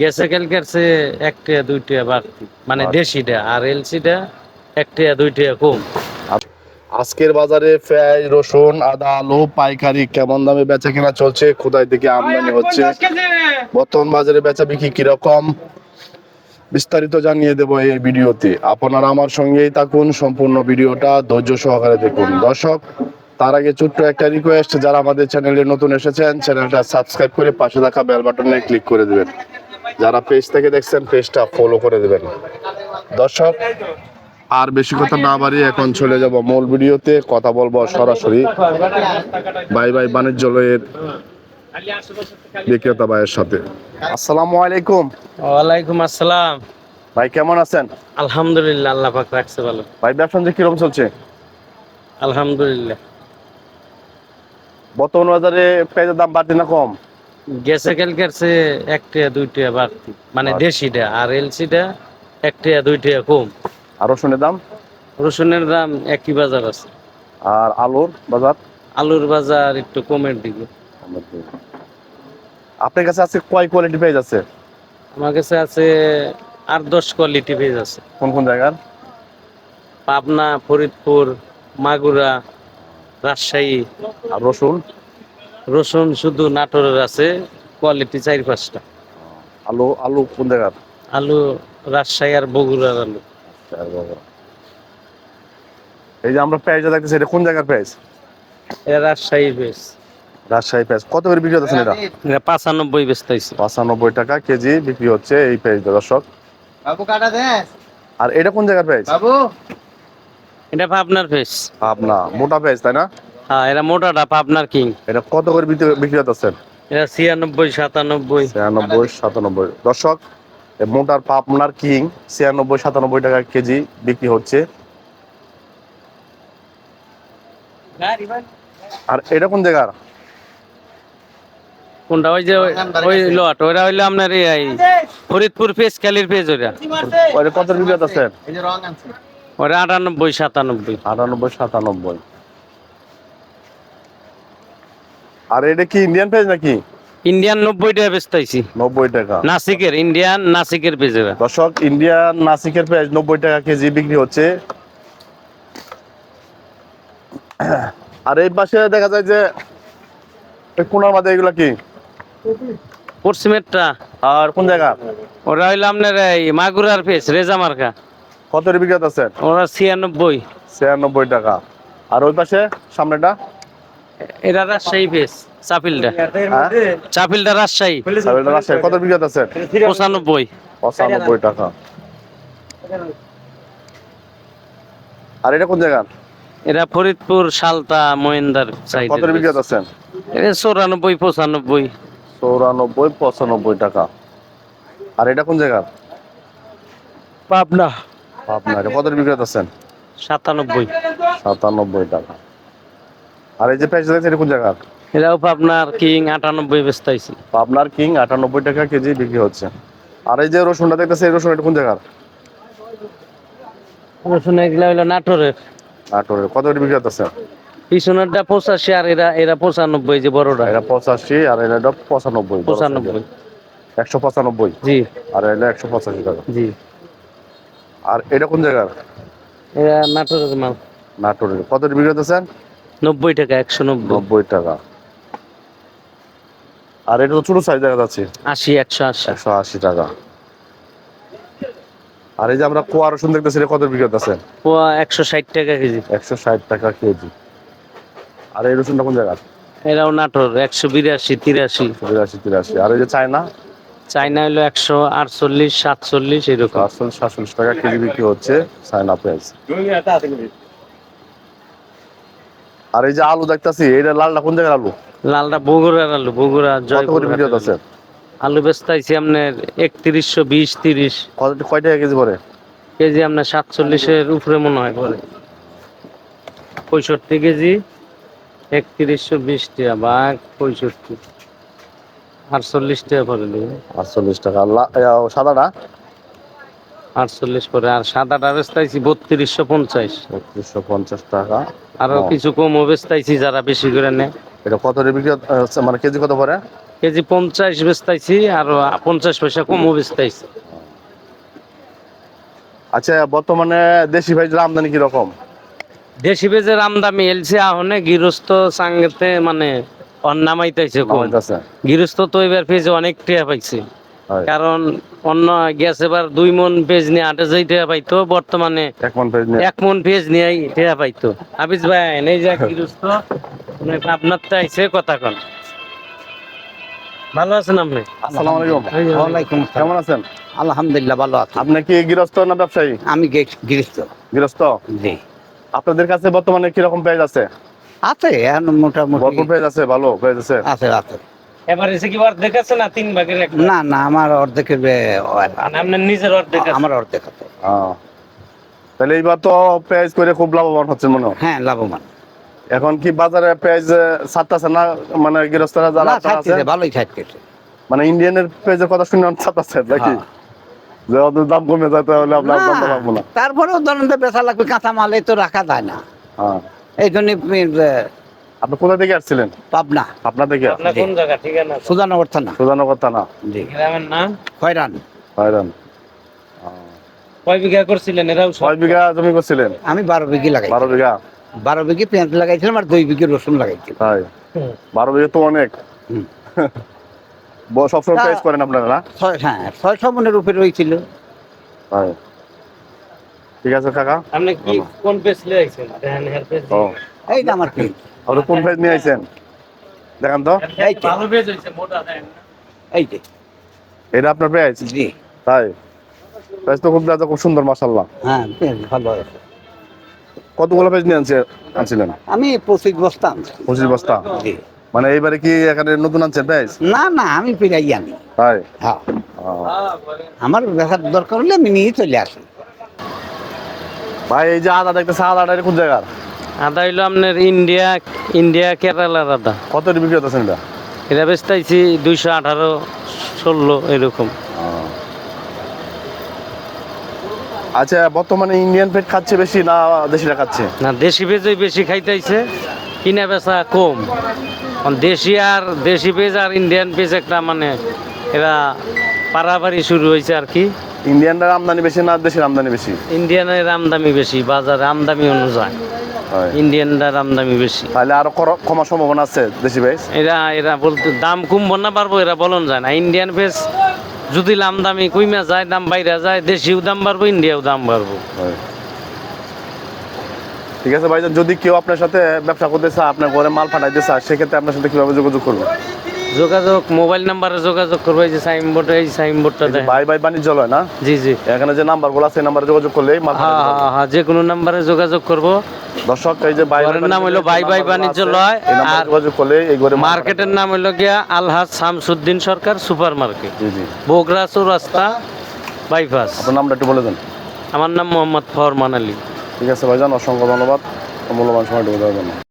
গেছে কালকের সে একটা দুইটা বাড়তি। মানে। দেশিটা আর এলসিটা একটা দুইটা কম। আজকের বাজারে পেঁয়াজ রসুন আদা আলু পাইকারি কেমন দামে বেচা কেনা চলছে? কোথায় থেকে আমদানি হচ্ছে। বর্তমান বাজারে বেচা বিক্রি কীরকম? বিস্তারিত জানিয়ে দেবো এই ভিডিওতে। আপনারা আমার সঙ্গেই থাকুন সম্পূর্ণ ভিডিওটা ধৈর্য সহকারে দেখুন। দর্শক তার আগে ছোট্ট একটা রিকোয়েস্ট যারা আমাদের চ্যানেলে নতুন এসেছেন চ্যানেলটা সাবস্ক্রাইব করে পাশে থাকা বেল বাটনে ক্লিক করে দেবেন। যারা পেজ থেকে দেখছেন পেজটা ফলো করে দেবেন। দর্শক আর বেশি কথা না বাড়িয়ে এখন চলে যাব মূল ভিডিওতে। কথা বলব সরাসরি বাই বাই বাণিজ্যালয়ের বিক্রেতা ভাইয়ের সাথে। আসসালামু আলাইকুম। ওয়ালাইকুম আসসালাম। ভাই কেমন আছেন? আলহামদুলিল্লাহ আল্লাহ পাক রাখছে ভালো। ভাই ব্যবসা কীরকম চলছে? আলহামদুলিল্লাহ। বর্তমান বাজারে পেঁয়াজের দাম বাড়ছে না কম? গেছে কালকের সে একটা দুইটা বাড়তি। মানে। দেশিটা আর এলসিটা একটা দুইটা কম। আর রসুনের দাম? রসুনের দাম একই বাজার আছে। আর আলুর বাজার? আলুর বাজার একটু কমের দিকে। আপনার কাছে আছে কয় কোয়ালিটি পেঁয়াজ আছে? আমার কাছে আছে আট দশ কোয়ালিটি পেজ আছে। কোন কোন জায়গার? পাবনা ফরিদপুর মাগুরা রাজশাহী। আর রসুন? রসুন শুধু নাটোরের আছে কোয়ালিটি চার পাঁচটা। আলু আলু কোন জায়গার? আলু রাজশাহী আর বগুড়ার আলু। এই যে আমরা পেঁয়াজ দেখতেছি এটা কোন জায়গার পেঁয়াজ? এটা রাজশাহী বেশ রাজশাহী পেঁয়াজ। কত করে বিক্রি হচ্ছে এটা? এটা পাঁচানব্বই বেচতেছি পঁচানব্বই টাকা কেজি বিক্রি হচ্ছে এই পেঁয়াজ দর্শক। বাবু কাটা দে আর এটা কোন জায়গার পেঁয়াজ? বাবু। এটা পাবনার ফেস আপনা মোটা পেঁয়াজ তাই না? হ্যাঁ এটা মোটাটা পাবনার কিং। এটা কত করে বিক্রি- হতেছেন এটা ছিয়ানব্বই সাতানব্বই। ছিয়ানব্বই সাতানব্বই। দর্শক মোটার পাপনার কিং ছিয়ানব্বই সাতানব্বই টাকা কেজি বিক্রি হচ্ছে। আর এটা কোন জায়গার? কোনটা? ওই যে ওই- লট ওরা হইল আপনার এই ফরিদপুর পেজ কালির পেজ ওরা ওটা কত বিক্রি আছে ওরা আটানব্বই সাতানব্বই। আটানব্বই সাতানব্বই। আর এটা কি ইন্ডিয়ান পেঁয়াজ নাকি? ইন্ডিয়ান নব্বই টাকা বেচতেছি নব্বই টাকা। নাসিকের ইন্ডিয়ান নাসিকের পেজ দর্শক ইন্ডিয়ান নাসিকের পেঁয়াজ নব্বই টাকা কেজি বিক্রি হচ্ছে। আর এই পাশে দেখা যায় যে কোনার মাঝে এগুলা কি? পশ্চিমেরটা। আর কোন জায়গা? ওরা হইল আপনার এই মাগুরার পেজ রেজা মার্কা। কত বিক্রি হতেছে ওরা ছিয়ানব্বই। ছিয়ানব্বই টাকা। আর ওই পাশে সামনেটা? এটা রাজশাহী পেজ চাপিলটা হ্যাঁ? চাপিলটা রাজশাহী। সামনেটা রাজশাহী। কত বিক্রি হতেছে পঁচানব্বই। পঁচানব্বই টাকা। আর এটা কোন জায়গা? এটা ফরিদপুর সালতা মহেন্দার সাইড কত হতেছে এটা চৌরানব্বই পঁচানব্বই। চৌরানব্বই পঁচানব্বই টাকা। আর এটা কোন জায়গা? পাবনা। আপনার কত বিক্রি হতেছেন সাতানব্বই। সাতানব্বই টাকা। আর এই যে পেঁয়াজ দেখছেন এটা কোন জায়গা? এটাও পাবনার কিং আটানব্বই বেচতেছি আপনার কিং আটানব্বই টাকা কেজি বিক্রি হচ্ছে। আর এই যে রসুনটা দেখতেছে এই রসুন এটা কোন জায়গার? রসুন এগুলা হইল নাটোরের। নাটোরের। কত করে বিক্রি হতেছে পিছনেরটা পঁচাশি আর এরা এরা পঁচানব্বই যে বড়টা। এরা পঁচাশি আর এরা পঁচানব্বই পঁচানব্বই। একশো পঁচানব্বই? জি। আর এটা একশো পঁচাশি টাকা। জি। আর এটা কোন জায়গার? এরা নাটোরের মাল। নাটোরের। কত করে বিক্রি হতেছেন নব্বই টাকা একশো নব্বই। টাকা। আর এটা তো ছোট সাইজ দেখা যাচ্ছে। আশি একশো আশি। একশো আশি টাকা। আর এই যে আমরা কোয়া রসুন দেখতেছি কত বিক্রি হতেছে পোয়া একশো ষাট টাকা কেজি। একশো ষাট টাকা কেজি। আর এই রসুনটা কোন জায়গার? এরাও নাটোর একশো বিরাশি তিরাশি। বিরাশি তিরাশি। আর এই যে চায়না? চাইনা হইল একশো আটচল্লিশ সাতচল্লিশ এরকম। আটচল্লিশ সাতচল্লিশ টাকা কেজি বিক্রি হচ্ছে চায়না পেঁয়াজ। আর এই যে আলু দেখতেছি এটা লালটা কোন জায়গার আলু? লালটা বগুড়ার আলু বগুড়া জয়পুর হতেছে আলু। বেচতাইছি আপনার একত্রিশশো বিশ তিরিশ। কত কয় টাকা কেজি পরে কেজি আপনার সাতচল্লিশের উপরে মনে হয় পরে পঁয়ষট্টি কেজি একত্রিশশো বিশ টাকা বা পঁয়ষট্টি। আটচল্লিশ টাকা পরে আটচল্লিশ টাকা। সাদাটা? আটচল্লিশ পরে আর সাদাটা বেচতাইছি বত্রিশশো পঞ্চাশ। একত্রিশশো পঞ্চাশ টাকা। আরও ও। কিছু কম বেচতাইছি যারা বেশি করে নেয়। এটা কত করে বিক্রি মানে কেজি কত পরে কেজি পঞ্চাশ বেচতাইছি আর পঞ্চাশ পয়সা কমও বেচতাইছি। আচ্ছা বর্তমানে দেশি ভাইজের আমদানি কীরকম? দেশি পেঁয়াজের আমদামি এলছে আহনে গৃহস্থ সাঙ্গেতে মানে অন্নামাইতেছে কম। গৃহস্থ তো এবার পেঁয়াজে অনেক টিয়া পাইছে। কারণ অন্য গ্যাস এবার দুই মন পেঁয়াজ নিয়ে আটে যাই টিয়া পাইতো বর্তমানে এক মন পেজ নিয়ে মন টিয়া পাইতো। হাফিজ ভাই এই যে গৃহস্থ মানে আপনার তো আইছে কথা কন। ভালো আছেন আপনি? আসসালামু আলাইকুম। ওয়ালাইকুম আসসালাম। কেমন আছেন? আলহামদুলিল্লাহ ভালো আছি। আপনি কি গৃহস্থ না ব্যবসায়ী? আমি গৃহস্থ। গৃহস্থ? জি। আপনাদের কাছে বর্তমানে কীরকম পেজ আছে? আছে এখন মোটামুটি ভরপুর পেজ আছে ভালো পেজ আছে। আছে আছে। এবার এসে কি অর্ধেক আছে না তিন ভাগের এক না না আমার অর্ধেকের মানে আপনার নিজের অর্ধেক আমার অর্ধেক আছে। তাহলে এইবার তো পেজ করে খুব লাভবান হচ্ছে মনে হয়? হ্যাঁ লাভবান। এখন কি বাজারে ছাড়তেছে না মানে গৃহস্থরা যারা আছে ভালোই ছাড়তেছে। মানে ইন্ডিয়ানের পেজের কথা শুনে ছাড়তেছে নাকি? হ্যাঁ। যে ওদের দাম কমে যায় তাহলে আপনার দাম না, পাবো না? তারপরেও ধরেন তো বেচা লাগবে কাঁচা মাল এই তো রাখা যায় না। হ্যাঁ। এই জন্য আপনি কোথা থেকে আসছিলেন? পাবনা। আপনার থেকে? আপনার কোন জায়গা? ঠিকানা সুজানগর থানা। সুজানো কথা না জি। গ্রামের নাম? হয়রান হয়রান কয় বিঘা করছিলেন? এরাও ছয় বিঘা জমি করছিলেন? আমি বারো বিঘি লাগাই বারো বিঘা? বারো বিঘি পেঁয়াজ লাগাইছিলাম আর দুই বিঘি রসুন লাগাইছিলাম। তাই? বারো বিঘা তো অনেক। সবসময় তা- করেন আপনারা না? ছয় হ্যাঁ ছয়শো মনের উপরে রয়েছিল ঠিক আছে কাকা? আপনি কি কোন পেজ দেখেন পেজ এই যে আমার পেঁয়াজ আপনি কোন পেজ নিয়ে আইছেন? দেখান তো। এই তো। ভালো পেজ হইছে মোটা দেখেন না। এই যে। এটা আপনার পেজ জি। তাই? পেজ তো খুব দাদা খুব সুন্দর মাসাল্লাহ হ্যাঁ পেঁয়াজ ভালো আছে। কতগুলো পেজ নিয়ে আনছে আনছিলেন? আমি পঁচিশ বস্তা আনছি। পঁচিশ বস্তা? জি। মানে এইবারে কি এখানে নতুন আনছেন পেজ না না আমি ফিরাই আনি। তাই? হ্যাঁ। আমার বেচার দরকার হলে আমি নিয়ে চলে আসি। ভাই এই যে আদা দেখতেছে আদাটা কোন জায়গার? আদা হইল আপনার ইন্ডিয়া ইন্ডিয়া কেরালার আদা। কত বিক্রি হতেছেন এটা? এটা বেচতাইছি দুইশো আঠারো ষোলো এরকম। আচ্ছা বর্তমানে ইন্ডিয়ান পেট খাচ্ছে বেশি না দেশিরা খাচ্ছে? না দেশি পেঁয়াজই বেশি খাইতেছে কিনা বেচা কম। দেশি আর দেশি পেঁয়াজ আর ইন্ডিয়ান পেঁয়াজ একটা মানে এরা পারাপারি শুরু হয়েছে আর কি। ইন্ডিয়ানরা আমদানি বেশি না দেশের আমদানি বেশি? ইন্ডিয়ানের আমদামি বেশি বাজারে আমদামি অনুযায়ী। ইন্ডিয়ানটার আমদামি বেশি। তাহলে আরও কমার সম্ভাবনা আছে দেশি ভাইস এরা এরা বলতে দাম কমবো না পারব এরা বলন যায় না। ইন্ডিয়ান ভেজ যদি আমদামি কইমা যায় দাম বাইরে যায় দেশিও দাম বাড়বো ইন্ডিয়াও দাম বাড়বো। ঠিক আছে ভাইজান যদি কেউ আপনার সাথে ব্যবসা করতে চায় আপনার ঘরে মাল পাঠাইতে চায় সেক্ষেত্রে আপনার সাথে কীভাবে যোগাযোগ করবে? যোগাযোগ মোবাইল নাম্বারে যোগাযোগ করব এই যে সাইনবোর্ড এই সাইনবোর্ডটা দেয় ভাই ভাই বাণিজ্যালয় না? জি জি। এখানে যে নাম্বারগুলো আছে নাম্বারে যোগাযোগ করলে হ্যাঁ হ্যাঁ হ্যাঁ যে কোনো নাম্বারে যোগাযোগ করব। দর্শক এই যে ভাই নাম হলো ভাই ভাই বাণিজ্যালয় আর যোগাযোগ করলে এই ঘরে মার্কেটের নাম হলো গিয়া আলহাজ শামসুদ্দিন সরকার সুপার মার্কেট জি জি। বগুড়া চৌরাস্তা বাইপাস আপনার নামটা একটু বলে দেন। আমার নাম মোহাম্মদ ফরমান আলী। ঠিক আছে ভাইজান অসংখ্য ধন্যবাদ। মূল্যবান সময়টুকু দেওয়ার জন্য।